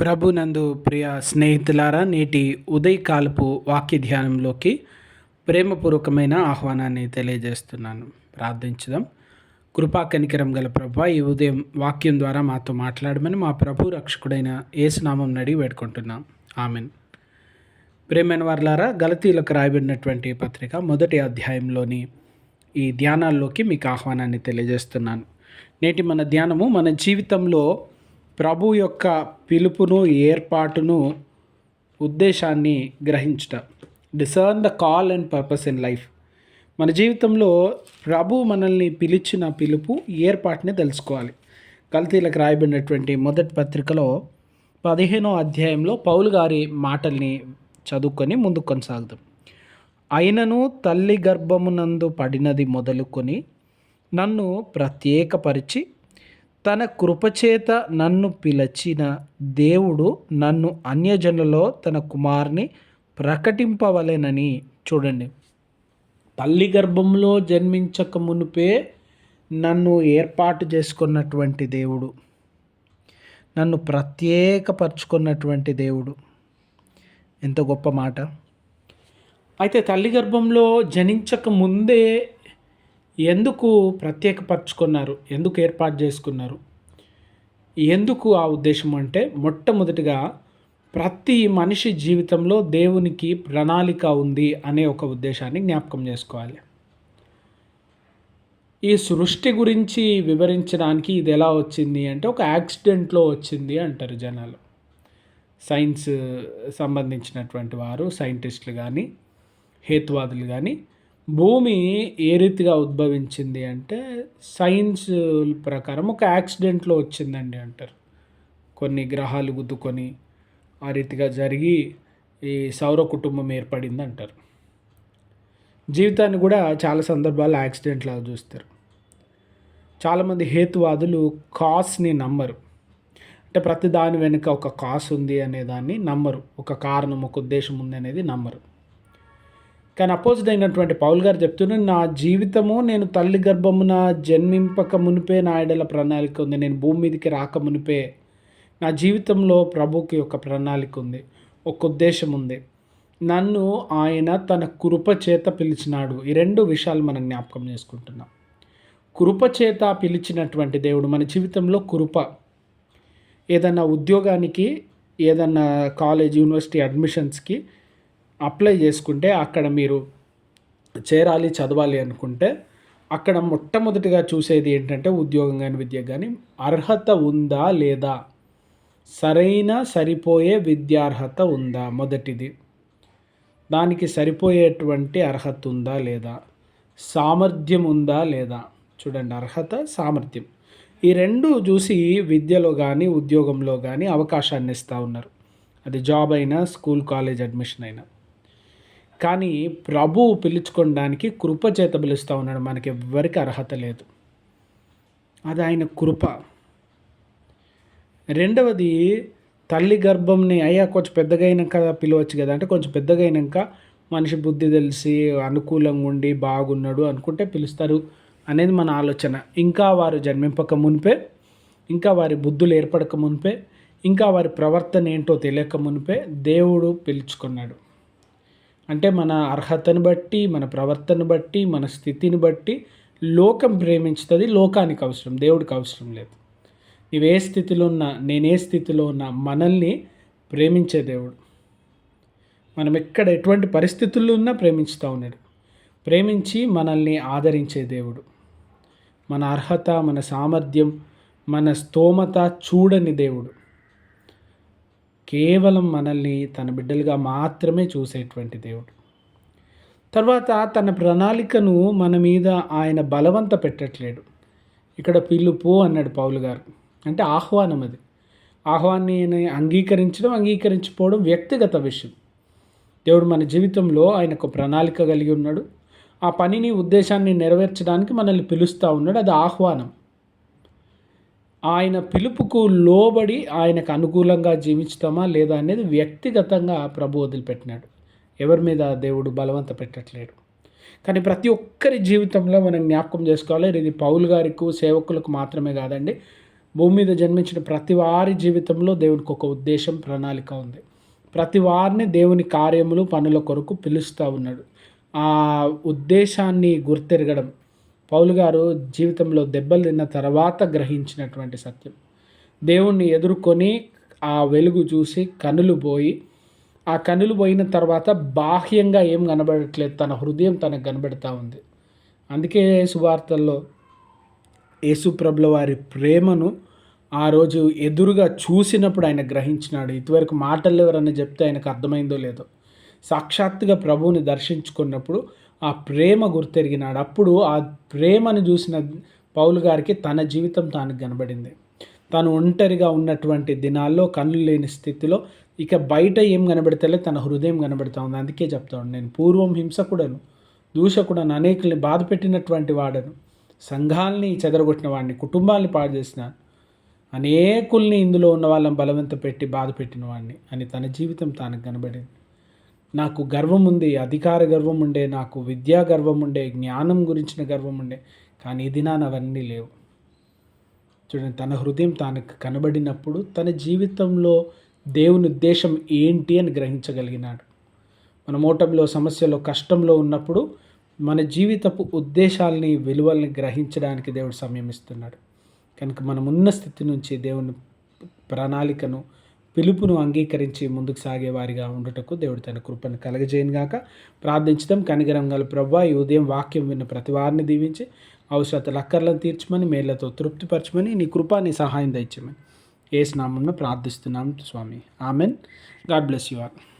ప్రభునందు ప్రియ స్నేహితులారా నేటి ఉదయకాలపు వాక్య ధ్యానంలోకి ప్రేమపూర్వకమైన ఆహ్వానాన్ని తెలియజేస్తున్నాను. ప్రార్థించుదాం. కృపా కనికరం గల ప్రభా ఈ ఉదయం వాక్యం ద్వారా మాతో మాట్లాడమని మా ప్రభు రక్షకుడైన ఏసునామం నడి వేడుకుంటున్నాం. ఆమెన్. ప్రేమైన వర్లారా గలతీలకు రాయబడినటువంటి పత్రిక మొదటి అధ్యాయంలోని ఈ ధ్యానాల్లోకి మీకు ఆహ్వానాన్ని తెలియజేస్తున్నాను. నేటి మన ధ్యానము మన జీవితంలో ప్రభు యొక్క పిలుపును ఏర్పాటును ఉద్దేశాన్ని గ్రహించుట. Discern the call and purpose in life మన జీవితంలో ప్రభు మనల్ని పిలిచిన పిలుపు ఏర్పాటుని తెలుసుకోవాలి. కల్తీలకు రాయబడినటువంటి మొదటి పత్రికలో పదిహేనో అధ్యాయంలో పౌలు గారి మాటల్ని చదువుకొని ముందుకు కొనసాగుదాం. అయినను తల్లి గర్భమునందు పడినది మొదలుకొని నన్ను ప్రత్యేకపరిచి తన కృపచేత నన్ను పిలచిన దేవుడు నన్ను అన్యజనులలో తన కుమార్ని ప్రకటింపవలెనని. చూడండి. తల్లి గర్భంలో జన్మించక మునిపే నన్ను ఏర్పాటు చేసుకున్నటువంటి దేవుడు. నన్ను ప్రత్యేకపరుచుకున్నటువంటి దేవుడు. ఎంత గొప్ప మాట. అయితే తల్లి గర్భంలో జనించక ముందే ఎందుకు ప్రత్యేకపరచుకున్నారు? ఎందుకు ఏర్పాటు చేసుకున్నారు? ఎందుకు ఆ ఉద్దేశం అంటే మొట్టమొదటిగా ప్రతి మనిషి జీవితంలో దేవునికి ప్రణాళిక ఉంది అనే ఒక ఉద్దేశాన్ని జ్ఞాపకం చేసుకోవాలి. ఈ సృష్టి గురించి వివరించడానికి ఇది ఎలా వచ్చింది అంటే ఒక యాక్సిడెంట్లో వచ్చింది అంటారు జనాలు. సైన్స్ సంబంధించినటువంటి వారు సైంటిస్టులు కానీ హేతువాదులు కానీ భూమి ఏ రీతిగా ఉద్భవించింది అంటే సైన్స్ ప్రకారం ఒక యాక్సిడెంట్లో వచ్చిందండి అంటారు. కొన్ని గ్రహాలు గుద్దుకొని ఆ రీతిగా జరిగి ఈ సౌర కుటుంబం ఏర్పడింది అంటారు. జీవితాన్ని కూడా చాలా సందర్భాల్లో యాక్సిడెంట్లాగా చూస్తారు. చాలామంది హేతువాదులు కాస్ని నమ్మరు. అంటే ప్రతి దాని వెనుక ఒక కాస్ ఉంది అనే దాన్ని నమ్మరు. ఒక కారణం ఒక ఉద్దేశం ఉంది అనేది నమ్మరు. కానీ అపోజిట్ అయినటువంటి పౌల్ గారు చెప్తున్నారు నా జీవితము నేను తల్లి గర్భమున జన్మింపక మునిపే నా ఎడల ప్రణాళిక ఉంది. నేను భూమి మీదకి రాక మునిపే నా జీవితంలో ప్రభుకి ఒక ప్రణాళిక ఉంది ఒక ఉద్దేశం ఉంది. నన్ను ఆయన తన కృప చేత పిలిచినాడు. ఈ రెండు విషయాలు మనం జ్ఞాపకం చేసుకుంటున్నాం. కృప చేత పిలిచినటువంటి దేవుడు మన జీవితంలో కృప. ఏదన్నా ఉద్యోగానికి ఏదన్నా కాలేజ్ యూనివర్సిటీ అడ్మిషన్స్కి అప్లై చేసుకుంటే అక్కడ మీరు చేరాలి చదవాలి అనుకుంటే అక్కడ మొట్టమొదటిగా చూసేది ఏంటంటే ఉద్యోగం కానీ విద్య కానీ అర్హత ఉందా లేదా? సరైన సరిపోయే విద్యార్హత ఉందా? మొదటిది. దానికి సరిపోయేటువంటి అర్హత ఉందా లేదా? సామర్థ్యం ఉందా లేదా? చూడండి అర్హత సామర్థ్యం. ఈ రెండు చూసి విద్యలో కానీ ఉద్యోగంలో కానీ అవకాశాన్ని ఇస్తూ ఉన్నారు. అది జాబ్ అయినా స్కూల్ కాలేజ్ అడ్మిషన్ అయినా. కానీ ప్రభువు పిలుచుకోవడానికి కృప చేత పిలుస్తూ ఉన్నాడు. మనకి ఎవ్వరికి అర్హత లేదు. అది ఆయన కృప. రెండవది తల్లి గర్భంని అయ్యా కొంచెం పెద్దగా అయినాక పిలవచ్చు కదా. అంటే కొంచెం పెద్దగా అయినాక మనిషి బుద్ధి తెలిసి అనుకూలంగా ఉండి బాగున్నాడు అనుకుంటే పిలుస్తారు అనేది మన ఆలోచన. ఇంకా వారు జన్మింపక మునిపే ఇంకా వారి బుద్ధులు ఏర్పడక మునిపే ఇంకా వారి ప్రవర్తన ఏంటో తెలియక మునిపే దేవుడు పిలుచుకున్నాడు. అంటే మన అర్హతను బట్టి మన ప్రవర్తన బట్టి మన స్థితిని బట్టి లోకం ప్రేమించుతుంది లోకానికి అవసరం దేవుడికి అవసరం లేదు. నీవు స్థితిలో ఉన్నా నేనే స్థితిలో ఉన్నా మనల్ని ప్రేమించే దేవుడు. మనం ఎక్కడ ఎటువంటి పరిస్థితుల్లో ఉన్నా ప్రేమించుతూ ఉన్నాడు. ప్రేమించి మనల్ని ఆదరించే దేవుడు. మన అర్హత మన సామర్థ్యం మన స్తోమత చూడని దేవుడు. కేవలం మనల్ని తన బిడ్డలుగా మాత్రమే చూసేటువంటి దేవుడు. తర్వాత తన ప్రణాళికను మన మీద ఆయన బలవంత పెట్టట్లేడు. ఇక్కడ పిలుపు అన్నాడు పౌలు గారు. అంటే ఆహ్వానం అది. ఆహ్వాన్ని అంగీకరించడం అంగీకరించిపోవడం వ్యక్తిగత విషయం. దేవుడు మన జీవితంలో ఆయనకు ప్రణాళిక కలిగి ఉన్నాడు. ఆ పనిని ఉద్దేశాన్ని నెరవేర్చడానికి మనల్ని పిలుస్తూ ఉన్నాడు. అది ఆహ్వానం. ఆయన పిలుపుకు లోబడి ఆయనకు అనుకూలంగా జీవించుతామా లేదా అనేది వ్యక్తిగతంగా ప్రభు వదిలిపెట్టినాడు. ఎవరి మీద దేవుడు బలవంత పెట్టట్లేడు. కానీ ప్రతి ఒక్కరి జీవితంలో మనం జ్ఞాపకం చేసుకోవాలి ఇది పౌలు గారికి సేవకులకు మాత్రమే కాదండి. భూమి మీద జన్మించిన ప్రతి వారి జీవితంలో దేవునికి ఒక ఉద్దేశం ప్రణాళిక ఉంది. ప్రతి వారిని దేవుని కార్యములు పనుల కొరకు పిలుస్తూ ఉన్నాడు. ఆ ఉద్దేశాన్ని గుర్తెరగడం పౌలు గారు జీవితంలో దెబ్బలు తిన్న తర్వాత గ్రహించినటువంటి సత్యం. దేవుణ్ణి ఎదుర్కొని ఆ వెలుగు చూసి కనులు పోయి ఆ కనులు పోయిన తర్వాత బాహ్యంగా ఏం కనబడట్లేదు తన హృదయం తనకు కనబడుతూ ఉంది. అందుకే సువార్తల్లో యేసుప్రభుల వారి ప్రేమను ఆ రోజు ఎదురుగా చూసినప్పుడు ఆయన గ్రహించినాడు. ఇటువరకు మాటలు ఎవరన్నా చెప్తే ఆయనకు అర్థమైందో లేదో. సాక్షాత్తుగా ప్రభువుని దర్శించుకున్నప్పుడు ఆ ప్రేమ గుర్తెరిగినాడు. అప్పుడు ఆ ప్రేమను చూసిన పౌలు గారికి తన జీవితం తాను కనబడింది. తను ఒంటరిగా ఉన్నటువంటి దినాల్లో కళ్ళు లేని స్థితిలో ఇక బయట ఏం కనబడతలే తన హృదయం కనబడుతూ ఉంది. అందుకే చెప్తాను నేను పూర్వం హింసకుడను దూషకుడను అనేకుల్ని బాధ పెట్టినటువంటి వాడను సంఘాల్ని చెదరగొట్టిన వాడిని కుటుంబాల్ని పాడు చేసినాను అనేకుల్ని ఇందులో ఉన్న వాళ్ళని బలవంత పెట్టి బాధ పెట్టిన వాడిని అని తన జీవితం తానికి కనబడింది. నాకు గర్వం ఉంది అధికార గర్వం ఉండే నాకు విద్యా గర్వం ఉండే జ్ఞానం గురించిన గర్వం ఉండే కానీ ఇది నా అవన్నీ లేవు. చూడండి తన హృదయం తనకు కనబడినప్పుడు తన జీవితంలో దేవుని ఉద్దేశం ఏంటి అని గ్రహించగలిగినాడు. మన ఓటంలో సమస్యలో కష్టంలో ఉన్నప్పుడు మన జీవితపు ఉద్దేశాలని విలువల్ని గ్రహించడానికి దేవుడు సమయం ఇస్తున్నాడు. కనుక మనం ఉన్న స్థితి నుంచి దేవుని ప్రణాళికను పిలుపును అంగీకరించి ముందుకు సాగేవారిగా ఉండుటకు దేవుడు తన కృపను కలగజేయనుగాక ప్రార్థించడం కనిగరం గల ప్రభా ఈ ఉదయం వాక్యం విన్న ప్రతి వారిని దీవించి అవసరతలు అక్కర్లను తీర్చమని మేళ్ళతో తృప్తిపరచమని నీ కృపా నీ సహాయం దయచమని ఏ స్నామంలో ప్రార్థిస్తున్నాం స్వామి. Amen. God bless you all.